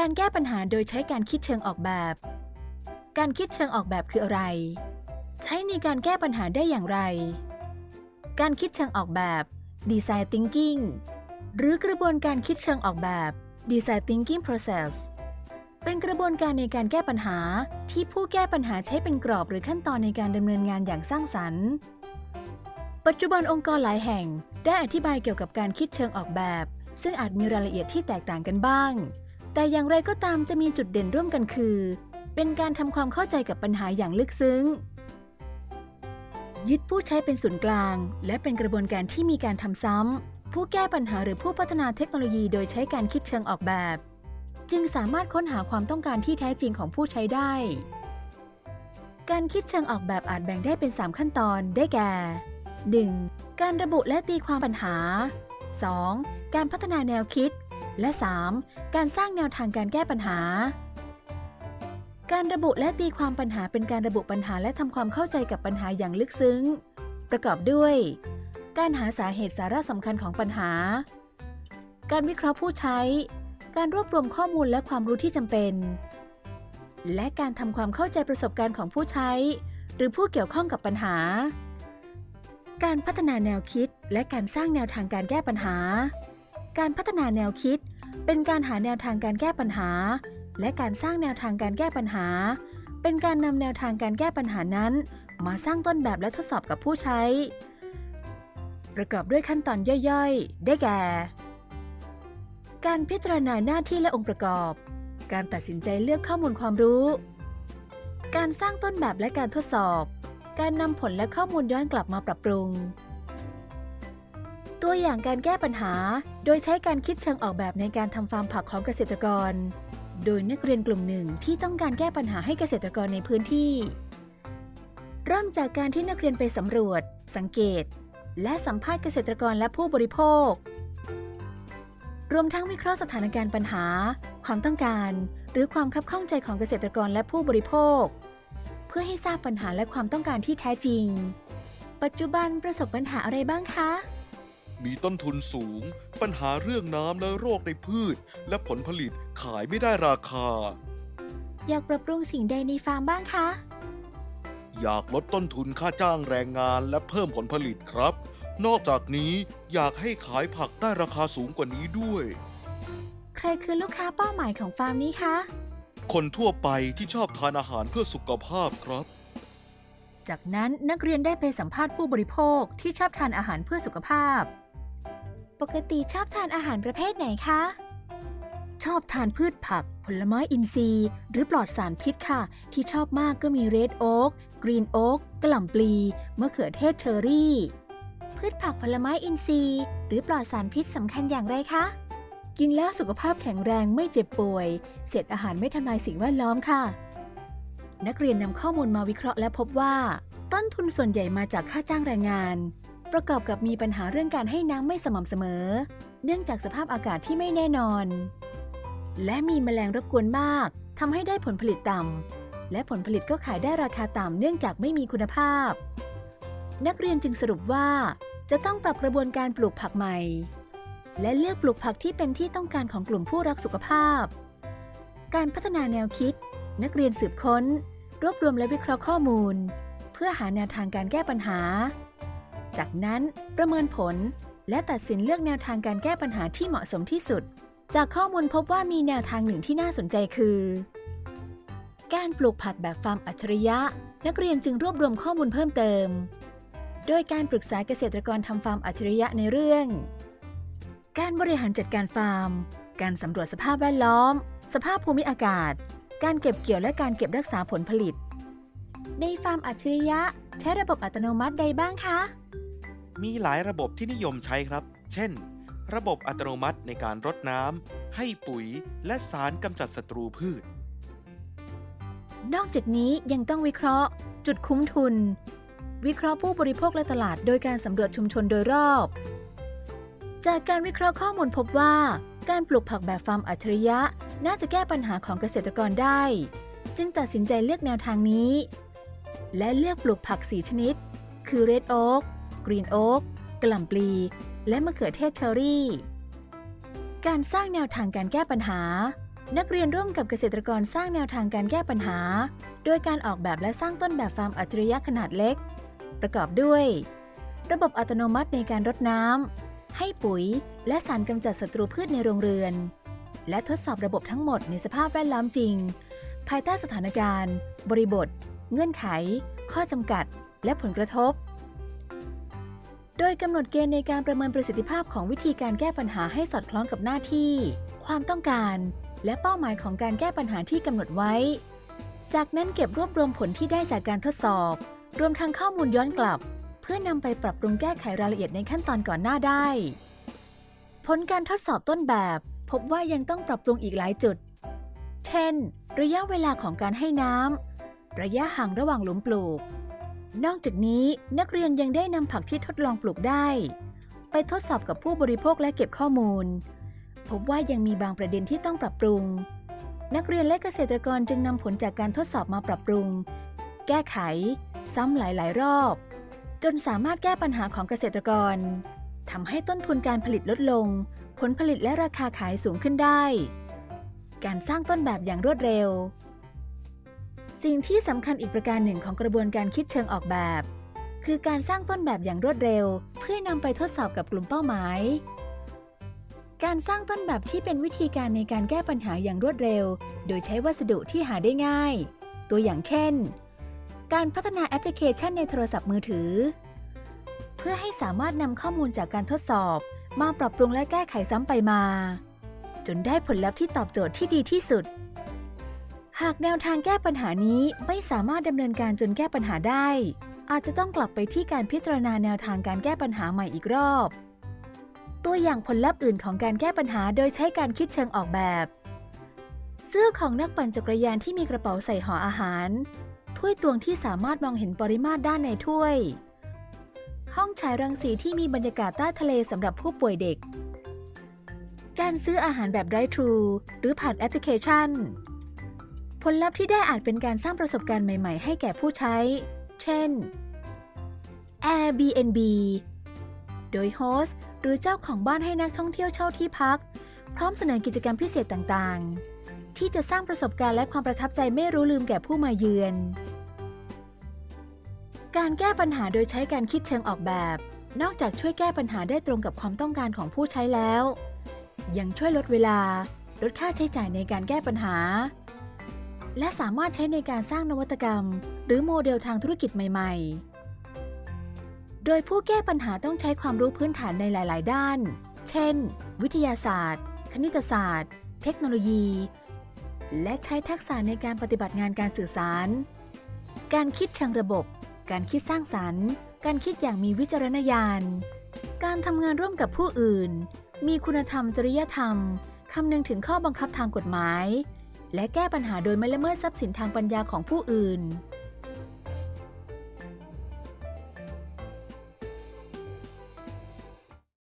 การแก้ปัญหาโดยใช้การคิดเชิงออกแบบ การคิดเชิงออกแบบคืออะไร ใช้ในการแก้ปัญหาได้อย่างไร การคิดเชิงออกแบบ Design Thinking หรือกระบวนการคิดเชิงออกแบบ Design Thinking Process เป็นกระบวนการในการแก้ปัญหาที่ผู้แก้ปัญหาใช้เป็นกรอบหรือขั้นตอนในการดำเนินงานอย่างสร้างสรรค์ ปัจจุบันองค์กรหลายแห่งได้อธิบายเกี่ยวกับการคิดเชิงออกแบบ ซึ่งอาจมีรายละเอียดที่แตกต่างกันบ้าง แต่อย่างไรก็ตามจะมีจุดเด่นร่วมกันคือ เป็นการทำความเข้าใจกับปัญหาอย่างลึกซึ้ง ยึดผู้ใช้เป็นศูนย์กลาง และเป็นกระบวนการที่มีการทำซ้ำ ผู้แก้ปัญหาหรือผู้พัฒนาเทคโนโลยีโดยใช้การคิดเชิงออกแบบ จึงสามารถค้นหาความต้องการที่แท้จริงของผู้ใช้ได้ การคิดเชิงออกแบบอาจแบ่งได้เป็น 3 ขั้นตอน ได้แก่ 1. การระบุและตีความปัญหา 2. การพัฒนาแนวคิด และ 3. การสร้างแนวทางการแก้ปัญหา การระบุและตีความปัญหาเป็นการระบุปัญหาและทำความเข้าใจกับปัญหาอย่างลึกซึ้ง ประกอบด้วย การหาสาเหตุสาระสำคัญของปัญหา การวิเคราะห์ผู้ใช้ การรวบรวมข้อมูลและความรู้ที่จำเป็น และการทำความเข้าใจประสบการณ์ของผู้ใช้ หรือผู้เกี่ยวข้องกับปัญหา การพัฒนาแนวคิด และการสร้างแนวทางการแก้ปัญหา การพัฒนาแนวคิด เป็นการหาแนวทางการแก้ปัญหา และการสร้างแนวทางการแก้ปัญหา เป็นการนำแนวทางการแก้ปัญหานั้น มาสร้างต้นแบบและทดสอบกับผู้ใช้ ประกอบด้วยขั้นตอนย่อยๆ ได้แก่ การพิจารณาหน้าที่และองค์ประกอบ การตัดสินใจเลือกข้อมูลความรู้ การสร้างต้นแบบและการทดสอบ การนำผลและข้อมูลย้อนกลับมาปรับปรุง ตัวอย่างการแก้ปัญหา โดยใช้การคิดเชิงออกแบบในการทำฟาร์มผักของเกษตรกร โดยนักเรียนกลุ่มหนึ่งที่ต้องการแก้ปัญหาให้เกษตรกรในพื้นที่ เริ่มจากการที่นักเรียนไปสำรวจ สังเกต และสัมภาษณ์เกษตรกรและผู้บริโภค รวมทั้งวิเคราะห์สถานการณ์ปัญหา ความต้องการ หรือความคับข้องใจของเกษตรกรและผู้บริโภค เพื่อให้ทราบปัญหาและความต้องการที่แท้จริง ปัจจุบันประสบปัญหาอะไรบ้างคะ มีต้นทุนสูง ปัญหาเรื่องน้ำและโรคในพืช และผลผลิตขายไม่ได้ราคา อยากปรับปรุงสิ่งใดในฟาร์มบ้างคะ อยากลดต้นทุนค่าจ้างแรงงานและเพิ่มผลผลิตครับ นอกจากนี้อยากให้ขายผักได้ราคาสูงกว่านี้ด้วย ใครคือลูกค้าเป้าหมายของฟาร์มนี้คะ คนทั่วไปที่ชอบทานอาหารเพื่อสุขภาพครับ จากนั้นนักเรียนได้ไปสัมภาษณ์ผู้บริโภคที่ชอบทานอาหารเพื่อสุขภาพ ปกติชอบทานอาหารประเภทไหนคะ ชอบทานพืชผัก ผลไม้อินทรีย์ หรือปลอดสารพิษค่ะ ที่ชอบมากก็มีเรดโอ๊กกรีนโอ๊กกล่ำปลีมะเขือเทศเชอรี่ พืชผักผลไม้อินทรีย์ หรือปลอดสารพิษสำคัญอย่างไรคะ กินแล้วสุขภาพแข็งแรงไม่เจ็บป่วย เศษอาหารไม่ทำลายสิ่งแวดล้อมค่ะ นักเรียนนำข้อมูลมาวิเคราะห์และพบว่า ต้นทุนส่วนใหญ่มาจากค่าจ้างแรงงาน ประกอบกับมีปัญหาเรื่องการให้น้ำไม่สม่ำเสมอ เนื่องจากสภาพอากาศที่ไม่แน่นอน และมีแมลงรบกวนมากทำให้ได้ผลผลิตต่ำและผลผลิตก็ขายได้ราคาต่ำเนื่องจากไม่มีคุณภาพ นักเรียนจึงสรุปว่า จะต้องปรับกระบวนการปลูกผักใหม่ และเลือกปลูกผักที่เป็นที่ต้องการของกลุ่มผู้รักสุขภาพ การพัฒนาแนวคิด นักเรียนสืบค้น รวบรวมและวิเคราะห์ข้อมูล เพื่อหาแนวทางการแก้ปัญหา จากนั้นประเมินผล และตัดสินเลือกแนวทางการแก้ปัญหาที่เหมาะสมที่สุด จากข้อมูลพบว่ามีแนวทางหนึ่งที่น่าสนใจคือ การปลูกผักแบบฟาร์มอัจฉริยะ นักเรียนจึงรวบรวมข้อมูลเพิ่มเติม โดยการปรึกษาเกษตรกรทำฟาร์มอัจฉริยะในเรื่อง การบริหารจัดการฟาร์ม การสำรวจสภาพแวดล้อม สภาพภูมิอากาศ การเก็บเกี่ยวและการเก็บรักษาผลผลิต ในฟาร์มอัจฉริยะ ใช้ระบบอัตโนมัติใดบ้างคะ มีหลายระบบที่นิยมใช้ครับ เช่น ระบบอัตโนมัติในการรดน้ำ ให้ปุ๋ยและสารกำจัดศัตรูพืช นอกจากนี้ยังต้องวิเคราะห์ จุดคุ้มทุน วิเคราะห์ผู้บริโภคและตลาดโดยการสำรวจชุมชนโดยรอบ จากการวิเคราะห์ข้อมูลพบว่า การปลูกผักแบบฟาร์มอัจฉริยะ น่าจะแก้ปัญหาของเกษตรกรได้ จึงตัดสินใจเลือกแนวทางนี้ และเลือกปลูกผัก4ชนิด คือเรดโอ๊ก กรีนโอ๊กกล่ำปลี และมะเขือเทศเชอรี่ การสร้างแนวทางการแก้ปัญหา นักเรียนร่วมกับเกษตรกรสร้างแนวทางการแก้ปัญหา โดยการออกแบบและสร้างต้นแบบฟาร์มอัจฉริยะขนาดเล็ก ประกอบด้วย ระบบอัตโนมัติในการรดน้ำให้ปุ๋ย และสารกำจัดศัตรูพืชในโรงเรือน และทดสอบระบบทั้งหมดในสภาพแวดล้อมจริง ภายใต้สถานการณ์ บริบท เงื่อนไข ข้อจำกัด และผลกระทบ โดยกำหนดเกณฑ์ในการประเมินประสิทธิภาพของวิธีการแก้ปัญหาให้สอดคล้องกับหน้าที่ ความต้องการ และเป้าหมายของการแก้ปัญหาที่กำหนดไว้ จากนั้นเก็บรวบรวมผลที่ได้จากการทดสอบ รวมทั้งข้อมูลย้อนกลับ เพื่อนำไปปรับปรุงแก้ไขรายละเอียดในขั้นตอนก่อนหน้าได้ ผลการทดสอบต้นแบบ พบว่ายังต้องปรับปรุงอีกหลายจุด เช่น ระยะเวลาของการให้น้ำระยะห่างระหว่างหลุมปลูก นอกจากนี้นักเรียนยังได้นำผักที่ทดลองปลูกได้ ไปทดสอบกับผู้บริโภคและเก็บข้อมูล พบว่ายังมีบางประเด็นที่ต้องปรับปรุง นักเรียนและเกษตรกรจึงนำผลจากการทดสอบมาปรับปรุง แก้ไข ซ้ำหลาย ๆ รอบ จนสามารถแก้ปัญหาของเกษตรกรทำให้ต้นทุนการผลิตลดลง ผลผลิตและราคาขายสูงขึ้นได้ การสร้างต้นแบบอย่างรวดเร็ว สิ่งที่สำคัญอีกประการหนึ่งของกระบวนการคิดเชิงออกแบบ คือการสร้างต้นแบบอย่างรวดเร็ว เพื่อนำไปทดสอบกับกลุ่มเป้าหมาย การสร้างต้นแบบที่เป็นวิธีการในการแก้ปัญหาอย่างรวดเร็ว โดยใช้วัสดุที่หาได้ง่าย ตัวอย่างเช่น การพัฒนาแอปพลิเคชันในโทรศัพท์มือถือ เพื่อให้สามารถนำข้อมูลจากการทดสอบ มาปรับปรุงและแก้ไขซ้ำไปมา จนได้ผลลัพธ์ที่ตอบโจทย์ที่ดีที่สุด หากแนวทางแก้ปัญหานี้ไม่สามารถดำเนินการจนแก้ปัญหาได้ อาจจะต้องกลับไปที่การพิจารณาแนวทางการแก้ปัญหาใหม่อีกรอบ ตัวอย่างผลลัพธ์อื่นของการแก้ปัญหาโดยใช้การคิดเชิงออกแบบ เสื้อของนักปั่นจักรยานที่มีกระเป๋าใส่ห่ออาหาร ถ้วยตวงที่สามารถมองเห็นปริมาตรด้านในถ้วย ห้องฉายรังสีที่มีบรรยากาศใต้ทะเลสำหรับผู้ป่วยเด็ก การซื้ออาหารแบบ drive-thru หรือผ่านแอปพลิเคชัน ผลลัพธ์ที่ได้อาจเป็นการสร้างประสบการณ์ใหม่ๆ ให้แก่ผู้ใช้ เช่น Airbnb โดยโฮสต์หรือเจ้าของบ้านให้นักท่องเที่ยวเช่าที่พัก พร้อมเสนอกิจกรรมพิเศษต่างๆ ที่จะสร้างประสบการณ์และความประทับใจไม่รู้ลืมแก่ผู้มาเยือน การแก้ปัญหาโดยใช้การคิดเชิงออกแบบ นอกจากช่วยแก้ปัญหาได้ตรงกับความต้องการของผู้ใช้แล้ว ยังช่วยลดเวลา ลดค่าใช้จ่ายในการแก้ปัญหา และสามารถใช้ในการสร้างนวัตกรรม หรือโมเดลทางธุรกิจใหม่ ๆ โดยผู้แก้ปัญหาต้องใช้ความรู้พื้นฐานในหลาย ๆ ด้าน เช่น วิทยาศาสตร์ คณิตศาสตร์ เทคโนโลยี และใช้ทักษะในการปฏิบัติงานการสื่อสาร การคิดเชิงระบบ การคิดสร้างสรรค์ การคิดอย่างมีวิจารณญาณ การทำงานร่วมกับผู้อื่น มีคุณธรรมจริยธรรมคำนึงถึงข้อบังคับทางกฎหมาย และแก้ปัญหาโดยไม่ละเมิดทรัพย์สินทางปัญญาของผู้อื่น